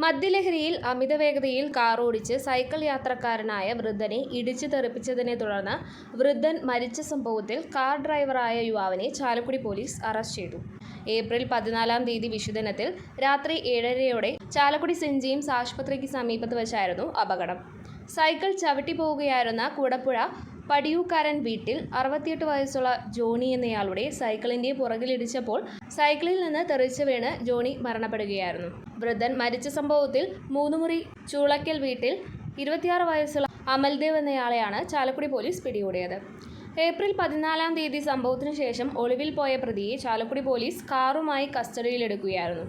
മദ്യലഹരിയിൽ അമിതവേഗതയിൽ വേഗതയിൽ കാറോടിച്ച് സൈക്കിൾ യാത്രക്കാരനായ വൃദ്ധനെ ഇടിച്ചു തെറിപ്പിച്ചതിനെ തുടർന്ന് വൃദ്ധൻ മരിച്ച സംഭവത്തിൽ കാർ ഡ്രൈവറായ യുവാവിനെ ചാലക്കുടി പോലീസ് അറസ്റ്റ് ചെയ്തു. ഏപ്രിൽ പതിനാലാം തീയതി വിഷുദിനത്തിൽ രാത്രി ഏഴരയോടെ ചാലക്കുടി ജെയിംസ് ആശുപത്രിക്ക് സമീപത്ത് വെച്ചായിരുന്നു അപകടം. സൈക്കിൾ ചവിട്ടി പോവുകയായിരുന്ന കൂടപ്പുഴ പടിയൂക്കാരൻ വീട്ടിൽ അറുപത്തിയെട്ട് വയസ്സുള്ള ജോണി എന്നയാളുടെ സൈക്കിളിന്റെ പുറകിലിടിച്ചപ്പോൾ സൈക്കിളിൽ നിന്ന് തെറിച്ച് വീണ് ജോണി മരണപ്പെടുകയായിരുന്നു. വൃദ്ധൻ മരിച്ച സംഭവത്തിൽ മൂന്നുമുറി ചൂളക്കൽ വീട്ടിൽ ഇരുപത്തിയാറ് വയസ്സുള്ള അമൽദേവ് എന്നയാളെയാണ് ചാലക്കുടി പോലീസ് പിടികൂടിയത്. ഏപ്രിൽ പതിനാലാം തീയതി സംഭവത്തിനു ശേഷം ഒളിവിൽ പോയ പ്രതിയെ ചാലക്കുടി പോലീസ് കാറുമായി കസ്റ്റഡിയിലെടുക്കുകയായിരുന്നു.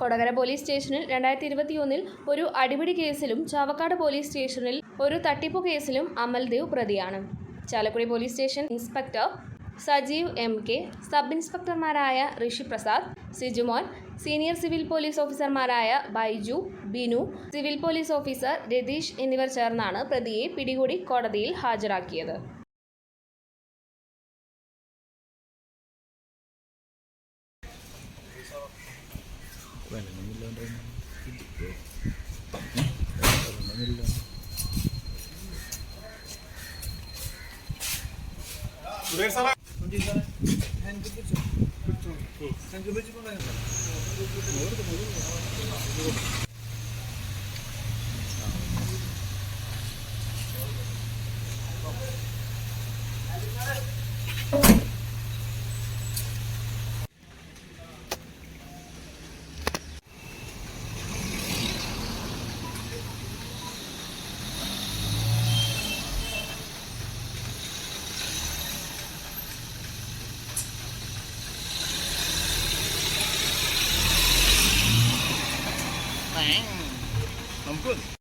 കൊടകര പോലീസ് സ്റ്റേഷനിൽ രണ്ടായിരത്തി ഇരുപത്തിയൊന്നിൽ ഒരു അടിപിടി കേസിലും ചാവക്കാട് പോലീസ് സ്റ്റേഷനിൽ ഒരു തട്ടിപ്പു കേസിലും അമൽദേവ് പ്രതിയാണ്. Chalakudy police station inspector Sajeev M K sub ഇൻസ്പെക്ടർമാരായ Rishi Prasad Sijumon senior civil police ഓഫീസർമാരായ Baiju Binu civil police officer Ratheesh എന്നിവർ ചേർന്നാണ് പ്രതിയെ പിടികൂടി കോടതിയിൽ ഹാജരാക്കിയത്. വെള്ളമില്ലാണ്ട് വെള്ളമില്ല സഞ്ജു ബജി കൊണ്ടായിരുന്നു Bang.